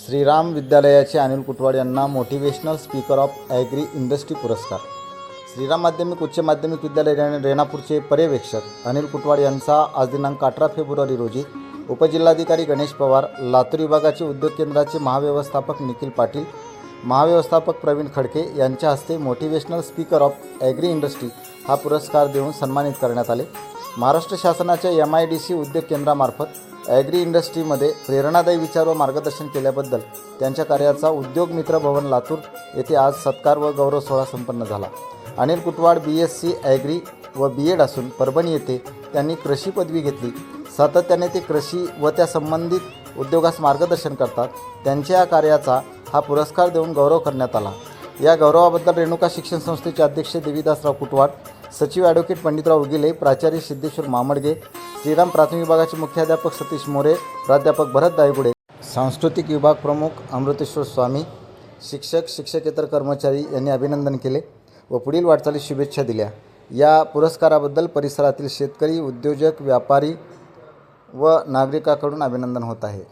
श्रीराम विद्यालयाचे अनिल कुटवाड यांना motivational speaker of agri industry पुरस्कार. श्रीराम माध्यमिक उच्च माध्यमिक विद्यालय रेणापूरचे पर्यवेक्षक अनिल कुटवाड यांचा आज दिनांक अठरा फेब्रुवारी रोजी उपजिल्हाधिकारी गणेश पवार लातूर विभागाचे उद्योग केंद्राचे महाव्यवस्थापक निखिल पाटील महाव्यवस्थापक प्रवीण खडके यांच्या हस्ते motivational speaker of agri industry हा पुरस्कार देऊन सन्मानित करण्यात आले. महाराष्ट्र शासनाच्या एम आय डी सी उद्योग केंद्रामार्फत ॲग्री इंडस्ट्रीमध्ये प्रेरणादायी विचार व मार्गदर्शन केल्याबद्दल त्यांच्या कार्याचा उद्योग मित्र भवन लातूर येथे आज सत्कार व गौरव सोहळा संपन्न झाला. Anil Kutwad B S C agri व बी एड असून परभणी येथे त्यांनी कृषी पदवी घेतली. सातत्याने ते कृषी व त्या संबंधित उद्योगास मार्गदर्शन करतात. त्यांच्या या कार्याचा हा पुरस्कार देऊन गौरव करण्यात आला. या गौरवाबद्दल रेणुका शिक्षण संस्थेचे अध्यक्ष देवीदासराव कुटवाड सचिव ॲडव्होकेट पंडितराव उगिले प्राचार्य सिद्धेश्वर मामडगे श्रीराम प्राथमिक विभागाचे मुख्याध्यापक सतीश मोरे प्राध्यापक भरत दायगुडे सांस्कृतिक विभाग प्रमुख अमृतेश्वर स्वामी शिक्षक शिक्षकेतर कर्मचारी यांनी अभिनंदन केले व पुढील वाटचालीस शुभेच्छा दिल्या. या पुरस्काराबद्दल परिसरातील शेतकरी उद्योजक व्यापारी व नागरिकाकडून अभिनंदन होत आहे.